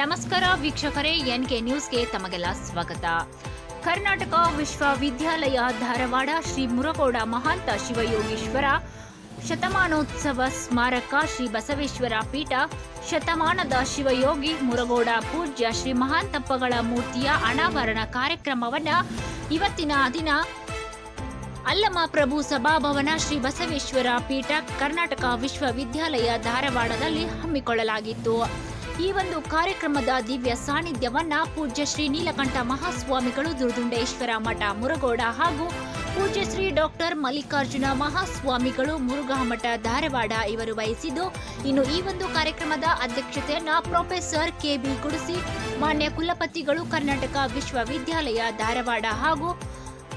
ನಮಸ್ಕಾರ ವೀಕ್ಷಕರೇ, ಎನ್ಕೆ ನ್ಯೂಸ್ಗೆ ತಮಗೆಲ್ಲ ಸ್ವಾಗತ. ಕರ್ನಾಟಕ ವಿಶ್ವವಿದ್ಯಾಲಯ ಧಾರವಾಡ ಶ್ರೀ ಮುರಗೋಡ ಮಹಾಂತ ಶಿವಯೋಗೀಶ್ವರ ಶತಮಾನೋತ್ಸವ ಸ್ಮಾರಕ ಶ್ರೀ ಬಸವೇಶ್ವರ ಪೀಠ, ಶತಮಾನದ ಶಿವಯೋಗಿ ಮುರಗೋಡ ಪೂಜ್ಯ ಶ್ರೀ ಮಹಾಂತಪ್ಪಗಳ ಮೂರ್ತಿಯ ಅನಾವರಣ ಕಾರ್ಯಕ್ರಮವನ್ನು ಇವತ್ತಿನ ದಿನ ಅಲ್ಲಮ ಪ್ರಭು ಸಭಾಭವನ ಶ್ರೀ ಬಸವೇಶ್ವರ ಪೀಠ ಕರ್ನಾಟಕ ವಿಶ್ವವಿದ್ಯಾಲಯ ಧಾರವಾಡದಲ್ಲಿ ಹಮ್ಮಿಕೊಳ್ಳಲಾಗಿತ್ತು. ಈ ಒಂದು ಕಾರ್ಯಕ್ರಮದ ದಿವ್ಯ ಸಾನ್ನಿಧ್ಯವನ್ನ ಪೂಜ್ಯ ಶ್ರೀ ನೀಲಕಂಠ ಮಹಾಸ್ವಾಮಿಗಳು ದುರ್ದುಂಡೇಶ್ವರ ಮಠ ಮುರಗೋಡ ಹಾಗೂ ಪೂಜ್ಯ ಶ್ರೀ ಡಾಕ್ಟರ್ ಮಲ್ಲಿಕಾರ್ಜುನ ಮಹಾಸ್ವಾಮಿಗಳು ಮುರುಘಾ ಮಠ ಧಾರವಾಡ ಇವರು ವಹಿಸಿದ್ದು, ಇನ್ನು ಈ ಒಂದು ಕಾರ್ಯಕ್ರಮದ ಅಧ್ಯಕ್ಷತೆಯನ್ನು ಪ್ರೊಫೆಸರ್ ಕೆ ಬಿ ಗುಡಿಸಿ ಮಾನ್ಯ ಕುಲಪತಿಗಳು ಕರ್ನಾಟಕ ವಿಶ್ವವಿದ್ಯಾಲಯ ಧಾರವಾಡ ಹಾಗೂ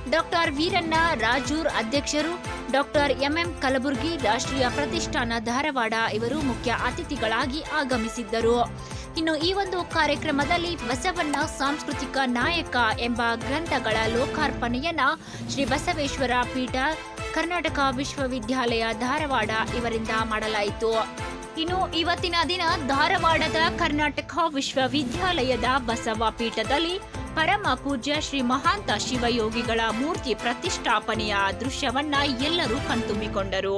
ಡಾಕ್ಟರ್ ವೀರಣ್ಣ ರಾಜೂರ್ ಅಧ್ಯಕ್ಷರು, ಡಾಕ್ಟರ್ ಎಂಎಂ ಕಲಬುರ್ಗಿ ರಾಷ್ಟ್ರೀಯ ಪ್ರತಿಷ್ಠಾನ ಧಾರವಾಡ ಇವರು ಮುಖ್ಯ ಅತಿಥಿಗಳಾಗಿ ಆಗಮಿಸಿದ್ದರು. ಇನ್ನು ಈ ಒಂದು ಕಾರ್ಯಕ್ರಮದಲ್ಲಿ ಬಸವಣ್ಣ ಸಾಂಸ್ಕೃತಿಕ ನಾಯಕ ಎಂಬ ಗ್ರಂಥಗಳ ಲೋಕಾರ್ಪಣೆಯನ್ನ ಶ್ರೀ ಬಸವೇಶ್ವರ ಪೀಠ, ಕರ್ನಾಟಕ ವಿಶ್ವವಿದ್ಯಾಲಯ ಧಾರವಾಡ ಇವರಿಂದ ಮಾಡಲಾಯಿತು. ಇನ್ನು ಇವತ್ತಿನ ದಿನ ಧಾರವಾಡದ ಕರ್ನಾಟಕ ವಿಶ್ವವಿದ್ಯಾಲಯದ ಬಸವ ಪೀಠದಲ್ಲಿ ಪರಮ ಪೂಜ್ಯ ಶ್ರೀ ಮಹಾಂತ ಶಿವಯೋಗಿಗಳ ಮೂರ್ತಿ ಪ್ರತಿಷ್ಠಾಪನೆಯ ದೃಶ್ಯವನ್ನ ಎಲ್ಲರೂ ಕಣ್ತುಂಬಿಕೊಂಡರು.